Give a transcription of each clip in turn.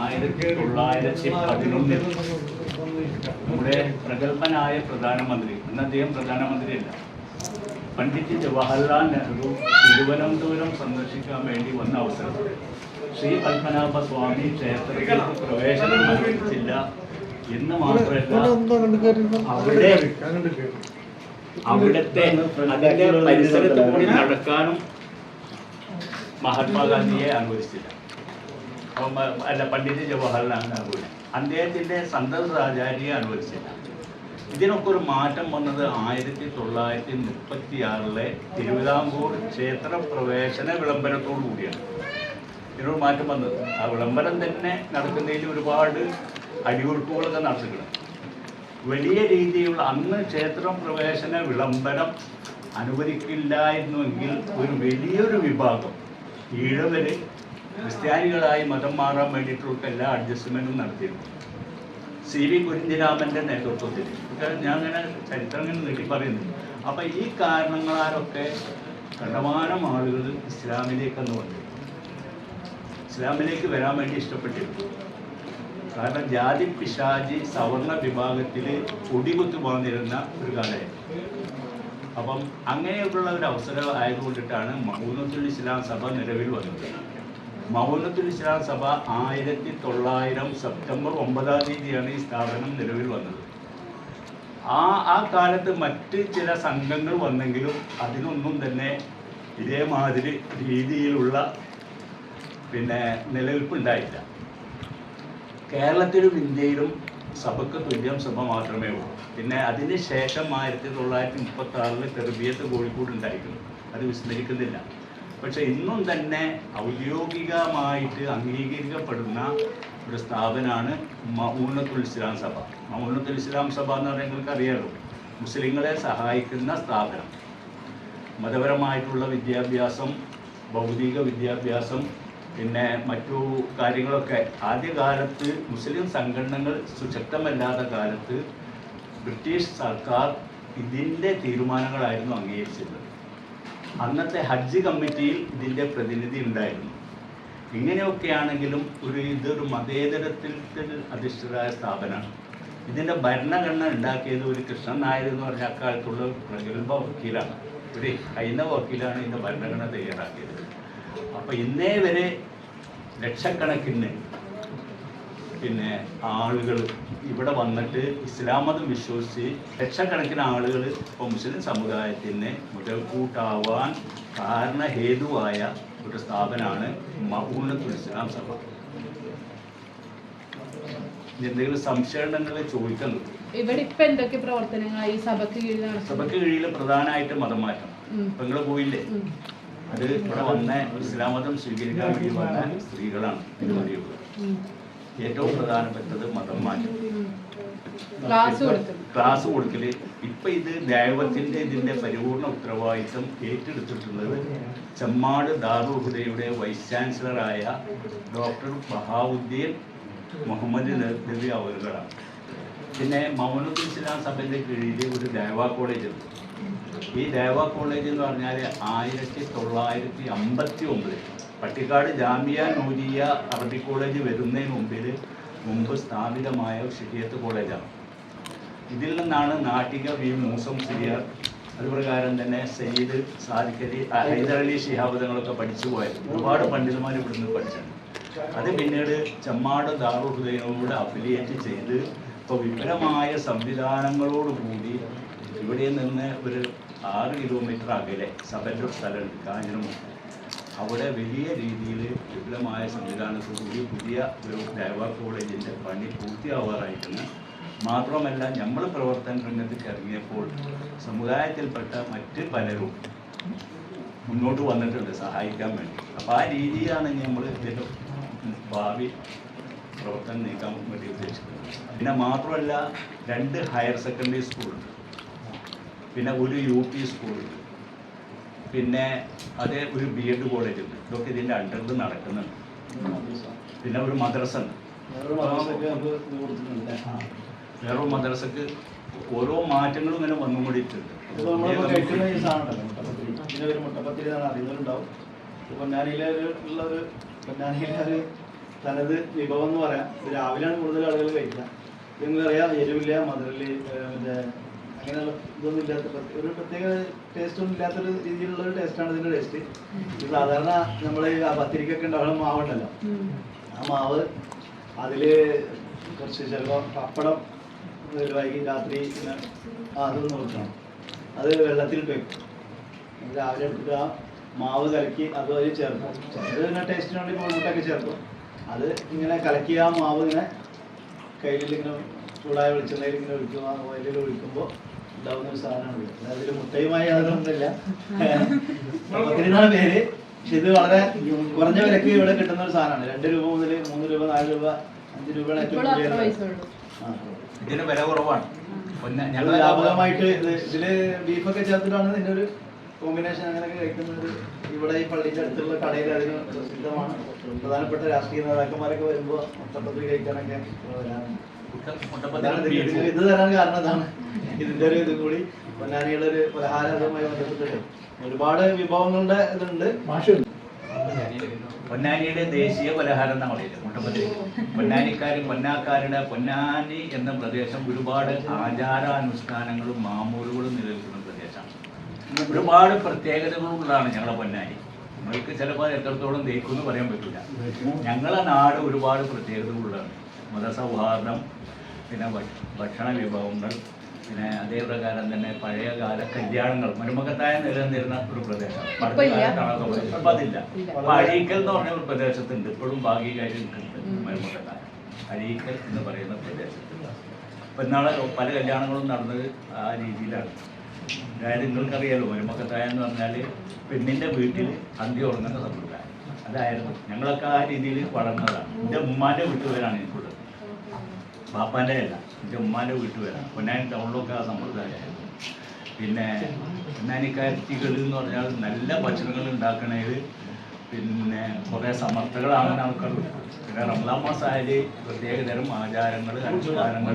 ആയിരത്തി തൊള്ളായിരത്തി പതിനൊന്നിൽ നമ്മുടെ പ്രഗത്ഭനായ പ്രധാനമന്ത്രി ഇന്ന് അദ്ദേഹം പ്രധാനമന്ത്രിയല്ല പണ്ഡിറ്റ് ജവഹർലാൽ നെഹ്റു തിരുവനന്തപുരം സന്ദർശിക്കാൻ വേണ്ടി വന്ന അവസരം. ശ്രീ പത്മനാഭ സ്വാമി ക്ഷേത്രത്തിൽ പ്രവേശനം അനുവദിച്ചില്ല എന്ന് മാത്രമല്ല അവിടെ അവിടുത്തെ അതിന്റെ പരിസരത്ത് കൂടി നടക്കാനും മഹാത്മാഗാന്ധിയെ അനുവദിച്ചില്ല. അല്ല പണ്ഡിറ്റ് ജവഹർലാൽ നെഹ്റുവിനെ അദ്ദേഹത്തിന്റെ സന്തത ആചാര്യയെ അനുവദിച്ചില്ല ഇതിനൊക്കെ ഒരു മാറ്റം വന്നത് ആയിരത്തി തൊള്ളായിരത്തി മുപ്പത്തി ആറിലെ തിരുവിതാംകൂർ ക്ഷേത്ര പ്രവേശന വിളംബരത്തോടു കൂടിയാണ്. ഇതിനൊരു മാറ്റം വന്നത്. ആ വിളംബരം തന്നെ നടക്കുന്നതിൽ ഒരുപാട് അടിയൊഴുക്കുകളൊക്കെ നടത്തുകയാണ് വലിയ രീതിയിലുള്ള അന്ന് ക്ഷേത്രം പ്രവേശന വിളംബരം അനുവദിക്കില്ലായിരുന്നുവെങ്കിൽ ഒരു വലിയൊരു വിഭാഗം ഈഴവര് ക്രിസ്ത്യാനികളായി മതം മാറാൻ വേണ്ടിയിട്ടുള്ള എല്ലാ അഡ്ജസ്റ്റ്മെന്റും നടത്തിയിരുന്നു. സി വി കുഞ്ഞിരാമന്റെ നേതൃത്വത്തിൽ. ഞാൻ അങ്ങനെ ചരിത്രം ഇങ്ങനെ നീട്ടി പറയുന്നു അപ്പൊ ഈ കാരണങ്ങളാലൊക്കെ കണ്ടമാനം ആളുകൾ ഇസ്ലാമിലേക്കെന്ന് വന്നു. ഇസ്ലാമിലേക്ക് വരാൻ വേണ്ടി ഇഷ്ടപ്പെട്ടിരുന്നു. കാരണം ജാതി പിശാജി സവർണ വിഭാഗത്തിൽ ഒടികുത്തു വന്നിരുന്ന ഒരു കാലമായിരുന്നു. അപ്പം അങ്ങനെയൊക്കെയുള്ള ഒരു അവസരം ആയതുകൊണ്ടിട്ടാണ് മൗനത്തുൽ ഇസ്ലാം സഭ നിലവിൽ വന്നത്. മൗനത്തുൽ ഇസ്ലാം സഭ ആയിരത്തി തൊള്ളായിരം സെപ്റ്റംബർ ഒമ്പതാം തീയതിയാണ് ഈ സ്ഥാപനം നിലവിൽ വന്നത്. ആ ആ കാലത്ത് മറ്റ് ചില സംഘങ്ങൾ വന്നെങ്കിലും അതിനൊന്നും തന്നെ ഇതേമാതിരി രീതിയിലുള്ള പിന്നെ നിലനിൽപ്പ് നിലനിൽപ്പുണ്ടായില്ല. കേരളത്തിലും ഇന്ത്യയിലും സഭക്ക് തുല്യം സഭ മാത്രമേ ഉള്ളൂ. പിന്നെ അതിന് ശേഷം ആയിരത്തി തൊള്ളായിരത്തി മുപ്പത്തി ആറിൽ തെർബിയത്ത് കോഴിക്കോട് ഉണ്ടായിരുന്നു. അത് വിസ്മരിക്കുന്നില്ല. പക്ഷെ ഇന്നും തന്നെ ഔദ്യോഗികമായിട്ട് അംഗീകരിക്കപ്പെടുന്ന ഒരു സ്ഥാപനമാണ് മൗനത്തുൽ ഇസ്ലാം സഭ. മൗനത്തുൽ ഇസ്ലാം സഭ എന്ന് പറഞ്ഞാൽ നിങ്ങൾക്ക് അറിയാലോ മുസ്ലിങ്ങളെ സഹായിക്കുന്ന സ്ഥാപനം. മതപരമായിട്ടുള്ള വിദ്യാഭ്യാസം ഭൗതിക വിദ്യാഭ്യാസം പിന്നെ മറ്റു കാര്യങ്ങളൊക്കെ. ആദ്യകാലത്ത് മുസ്ലിം സംഘടനകൾ സുശക്തമല്ലാത്ത കാലത്ത് ബ്രിട്ടീഷ് സർക്കാർ ഇതിന്റെ തീരുമാനങ്ങളായിരുന്നു അംഗീകരിച്ചത് അന്നത്തെ ഹജ്ജ് കമ്മിറ്റിയിൽ ഇതിന്റെ പ്രതിനിധി ഉണ്ടായിരുന്നു. ഇങ്ങനെയൊക്കെയാണെങ്കിലും ഒരു ഇതൊരു മതേതരത്തിൽ അധിഷ്ഠിതമായ സ്ഥാപനമാണ്. ഇതിന്റെ ഭരണഘടന ഉണ്ടാക്കിയത് ഒരു കൃഷ്ണൻ നായർ എന്ന് പറഞ്ഞ അക്കാലത്തുള്ള പ്രഗത്ഭ വക്കീലാണ്. ഒരു ഹൈന്ദവ വക്കീലാണ് ഇതിന്റെ ഭരണഘടന തയ്യാറാക്കിയത്. അപ്പോൾ ഇന്നേ വരെ ലക്ഷക്കണക്കിന് പിന്നെ ആളുകൾ ഇവിടെ വന്നിട്ട് ഇസ്ലാം മതം വിശ്വസിച്ച് ലക്ഷക്കണക്കിന് ആളുകൾ ഇപ്പോൾ മുസ്ലിം സമുദായത്തിന് മുതൽക്കൂട്ടാവാൻ കാരണഹേതുവായ ഒരു സ്ഥാപനമാണ് മൗനത്തുൽ ഇസ്ലാം സഭ. എന്തെങ്കിലും സംശയങ്ങൾ ചോദിക്കുന്നു ചോദിക്കുന്നത് ഇവിടെ ഇപ്പൊ എന്തൊക്കെ പ്രവർത്തനങ്ങളാണ് ഈ സഭക്ക് കീഴിൽ സഭയ്ക്ക് കീഴിൽ പ്രധാനമായിട്ട് മതം മാറ്റം ഇപ്പൊ നിങ്ങൾ പോയില്ലേ? അത് ഇവിടെ വന്ന ഇസ്ലാം മതം സ്വീകരിക്കാൻ വേണ്ടി വന്ന സ്ത്രീകളാണ്. ഉം. ഏറ്റവും പ്രധാനപ്പെട്ടത് മതം മാറ്റം. ക്ലാസ് കൊടുക്കും ക്ലാസ് കൊടുക്കൽ. ഇപ്പൊ ഇത് ദൈവത്തിന്റെ ഇതിന്റെ പരിപൂർണ ഉത്തരവാദിത്വം ഏറ്റെടുത്തിട്ടുള്ളത് ചെമ്മാട് ദാറുഹുദയുടെ വൈസ് ചാൻസലറായ ഡോക്ടർ ബഹാവുദ്ദീൻ മുഹമ്മദ് നബി അവറുകളാണ്. പിന്നെ മൗനത്തുൽ ഇസ്ലാം സഭയുടെ കീഴിൽ ഒരു ദേവ കോളേജ് ഉണ്ട്. ഈ ദേവ കോളേജ് എന്ന് പറഞ്ഞാൽ ആയിരത്തി തൊള്ളായിരത്തി അമ്പത്തി ഒമ്പതിൽ പട്ടിക്കാട് ജാമിയ നൂരിയ അറബിക് കോളേജ് വരുന്നതിന് മുമ്പിൽ മുമ്പ് സ്ഥാപിതമായ ഷിരിയത്ത് കോളേജാണ്. ഇതിൽ നിന്നാണ് നാട്ടിക വി മൂസം സിരിയർ അതുപ്രകാരം തന്നെ സയ്യിദ് സാദിഖലി ഹൈദരലി ശിഹാബ് തങ്ങളൊക്കെ പഠിച്ചു പോയത്. ഒരുപാട് പണ്ഡിതന്മാർ ഇവിടുന്ന് പഠിച്ചിട്ടുണ്ട് അത് പിന്നീട് ചെമ്മാട് ഹൃദയങ്ങളോട് അഫിലിയേറ്റ് ചെയ്ത് ഇപ്പോൾ വിപുലമായ സംവിധാനങ്ങളോടുകൂടി ഇവിടെ നിന്ന് ഒരു ആറ് കിലോമീറ്റർ അകലെ സഭന്റെ ഒരു സ്ഥലമുണ്ട് കാഞ്ഞിരമുണ്ട് അവിടെ വലിയ രീതിയിൽ വിപുലമായ സംവിധാനത്തോടുകൂടി പുതിയ ഒരു ദേവ കോളേജിന്റെ പണി പൂർത്തിയാവാറായിട്ടുണ്ട്. മാത്രമല്ല നമ്മൾ പ്രവർത്തന രംഗത്ത് ഇറങ്ങിയപ്പോൾ സമുദായത്തിൽപ്പെട്ട മറ്റ് പലരും മുന്നോട്ട് വന്നിട്ടുണ്ട് സഹായിക്കാൻ വേണ്ടി. അപ്പോൾ ആ രീതിയാണ് നമ്മൾ ഇതിന്റെ ഭാവി പ്രവർത്തനം നീക്കാൻ വേണ്ടി ഉദ്ദേശിക്കുന്നത്. പിന്നെ മാത്രമല്ല രണ്ട് ഹയർ സെക്കൻഡറി സ്കൂളുണ്ട്. പിന്നെ ഒരു യു പി സ്കൂളുണ്ട്. പിന്നെ അതേ ഒരു ബി എഡ് കോളേജ് ഉണ്ട്. ഇതൊക്കെ ഇതിന്റെ അണ്ടറിൽ നടക്കുന്നുണ്ട്. പിന്നെ ഒരു മദ്രസ ഉണ്ട്. വേറൊരു മദ്രസക്ക് ഓരോ മാറ്റങ്ങളും ഇങ്ങനെ വന്നുകൂടിയിട്ടുണ്ട് ഇതിന്റെ തനത് വിഭവം എന്ന് പറയാം. രാവിലെയാണ് കൂടുതൽ ആളുകൾ കഴിക്കുക. നിങ്ങൾ പറയാം എരിവില്ല മധുരൽ മറ്റേ അങ്ങനെയുള്ള ഇതൊന്നും ഇല്ലാത്ത ഒരു പ്രത്യേക ടേസ്റ്റ് ഒന്നും ഇല്ലാത്തൊരു രീതിയിലുള്ള ടേസ്റ്റാണ് ഇതിന്റെ ടേസ്റ്റ് ഇത് സാധാരണ നമ്മൾ ആ പത്തിരിക്കൊക്കെ ഉണ്ടാവുന്ന മാവുണ്ടല്ലോ. ആ മാവ് അതിൽ കുറച്ച് ചിലപ്പോൾ പപ്പടം വൈകി രാത്രി അതൊന്ന് നോക്കണം. അത് വെള്ളത്തിൽ വെക്കും. രാവിലെ എടുത്തിട്ട് ആ മാവ് കലക്കി അത് അതിൽ ചേർക്കും. ചിലത് പിന്നെ ടേസ്റ്റിന് വേണ്ടി മുട്ടൊക്കെ ചേർക്കും. അത് ഇങ്ങനെ കലക്കി ആ മാവ് ഇങ്ങനെ കയ്യിൽ ഇങ്ങനെ ചൂടായ വെളിച്ചെണ്ണയിൽ ഇങ്ങനെ ഒഴിക്കും. ആ ഓയിലിൽ ഒഴിക്കുമ്പോൾ ഉണ്ടാവുന്ന ഒരു സാധനമാണ്. അതിൽ മുട്ടയുമായി യാതൊന്നുമില്ല. പേര്. പക്ഷെ ഇത് വളരെ കുറഞ്ഞ വിലക്ക് ഇവിടെ കിട്ടുന്ന ഒരു സാധനമാണ്. രണ്ട് രൂപ മുതൽ മൂന്ന് രൂപ നാല് രൂപ അഞ്ച് രൂപയാണ് ഏറ്റവും കൂടുതൽ. ഇതിന് വില കുറവാണ്. ഞങ്ങൾ വ്യാപകമായിട്ട് ഇതിൽ ബീഫൊക്കെ ചേർത്തിട്ടാണ് ഇതിന്റെ ഒരു കോമ്പിനേഷൻ അങ്ങനെയൊക്കെ കഴിക്കുന്നത്. ഇവിടെ ഈ പള്ളിന്റെ അടുത്തുള്ള കടയിൽ അതിന് പ്രസിദ്ധമാണ്. പ്രധാനപ്പെട്ട രാഷ്ട്രീയ നേതാക്കന്മാരൊക്കെ വരുമ്പോൾ മൊത്തപ്പത്തിൽ കഴിക്കാനൊക്കെ വരാറുണ്ട്. ഇത് തരാൻ കാരണം അതാണ് ഇതിന്റെ ഒരു ഇത് കൂടി പൊന്നാനിയുടെ ഒരു പലഹാരവുമായി ബന്ധപ്പെട്ടിട്ട് ഒരുപാട് വിഭവങ്ങളുടെ ഇതുണ്ട്. പൊന്നാനിയുടെ ദേശീയ പലഹാരം എന്നാണ് പറയുന്നത്? മുട്ടപ്പത്തിരി പൊന്നാനിക്കാരും പൊന്നാക്കാരുടെ പൊന്നാനി എന്ന പ്രദേശം ഒരുപാട് ആചാരാനുഷ്ഠാനങ്ങളും മാമൂലുകളും നിലനിൽക്കുന്ന പ്രദേശമാണ്. ഒരുപാട് പ്രത്യേകതകളുള്ളതാണ് ഞങ്ങളുടെ പൊന്നാനി. നമ്മൾക്ക് ചിലപ്പോൾ എത്രത്തോളം ദഹിക്കുമെന്ന് പറയാൻ പറ്റില്ല ഞങ്ങളുടെ നാട് ഒരുപാട് പ്രത്യേകതകളുള്ളതാണ്. മതസൗഹാർദ്ദം പിന്നെ ഭക്ഷ- ഭക്ഷണ വിഭവങ്ങൾ പിന്നെ അതേ പ്രകാരം തന്നെ പഴയകാല കല്യാണങ്ങൾ മരുമകത്തായ നിലനിന്നിരുന്ന ഒരു പ്രദേശം. അത് അതില്ല. അപ്പൊ അഴീക്കൽ എന്ന് പറഞ്ഞ ഒരു പ്രദേശത്തുണ്ട്. ഇപ്പോഴും ഭാഗികമായിട്ട് നിൽക്കുന്നുണ്ട്. മരുമകത്തായ. അഴീക്കൽ എന്ന് പറയുന്ന പ്രദേശത്തുണ്ട് അപ്പൊ ഇന്നാളെ പല കല്യാണങ്ങളും നടന്നത് ആ രീതിയിലാണ്. അതായത് നിങ്ങൾക്കറിയാലോ മരുമക്കത്തായ എന്ന് പറഞ്ഞാൽ പെണ്ണിന്റെ വീട്ടിൽ അന്തി ഉറങ്ങുന്ന സമ്പ്രദായം അതായിരുന്നു. ഞങ്ങളൊക്കെ ആ രീതിയിൽ വളർന്നതാണ്. എന്റെ ഉമ്മാന്റെ വീട്ടുപേരാണ് എനിക്കുള്ളത് ബാപ്പാന്റെ അല്ല എന്റെ ഉമ്മാന്റെ വീട്ടുപേരാണ്. പൊന്നാനി ടൗണിലൊക്കെ ആ സമ്പ്രദായമായിരുന്നു. പിന്നെ പൊന്നാനിക്കാരത്തികൾ എന്ന് പറഞ്ഞാൽ നല്ല ഭക്ഷണങ്ങൾ ഉണ്ടാക്കണേൽ പിന്നെ കുറേ സമർത്ഥകളാണ് ആൾക്കാർ. പിന്നെ റംസാൻ മാസമായാൽ പ്രത്യേക തരം ആചാരങ്ങൾ അനുഷ്ഠാനങ്ങൾ.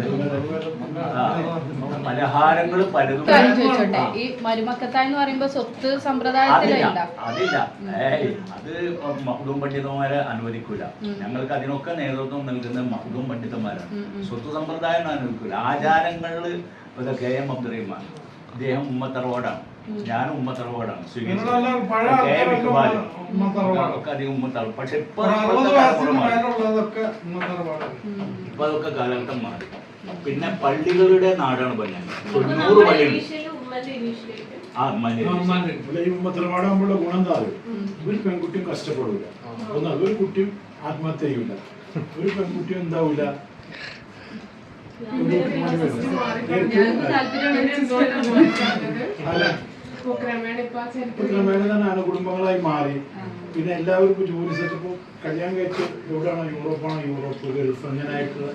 പലഹാരങ്ങൾ പലതും ചോദിച്ചോട്ടെ ഈ മരുമക്കത്തായ എന്ന് പറയുമ്പോ സ്വത്ത് സമ്പ്രദായത്തിലല്ല അതില്ല ഏയ് അത് മഹദൂം പണ്ഡിതന്മാരെ അനുവദിക്കൂല. ഞങ്ങൾക്ക് അതിനൊക്കെ നേതൃത്വം നൽകുന്ന മഹദൂം പണ്ഡിതന്മാരാണ്. സ്വത്ത് സമ്പ്രദായം അനുവദിക്കൂല. ആചാരങ്ങളിൽ കെ എം അബ്ദുറഹിമാൻ അദ്ദേഹം ഉമ്മത്തറവാടാണ്. ഉം. ഞാനും ഉമ്മത്തറവാടാണ് തറവാടാണ്. ഒക്കെ അധികം ഉമ്മത്തറ പക്ഷെ ഇപ്പൊ അതൊക്കെ കാലഘട്ടം മാറി. പിന്നെ പള്ളികളുടെ നാടാണ് പൊന്നാനി തൊണ്ണൂറ് പള്ളിയുണ്ട് ആ ഈ ഉമ്മത്തറവാടാകുമ്പോഴുള്ള ഗുണം എന്താ. ഒരു പെൺകുട്ടിയും കഷ്ടപ്പെടില്ല ഒന്ന് ഒരു കുട്ടിയും ആത്മഹത്യ ചെയ്യൂല ഒരു പെൺകുട്ടിയും എന്താവൂല ഒരു മണി വരും. അല്ല ഇപ്പൊ ക്രമേണ കുടുംബങ്ങളായി മാറി. പിന്നെ എല്ലാവർക്കും ജോലി സെറ്റപ്പ് കല്യാണം കഴിച്ച് എവിടെയാണോ? യൂറോപ്പാണോ? Europe Gulf അങ്ങനെയായിട്ടുള്ള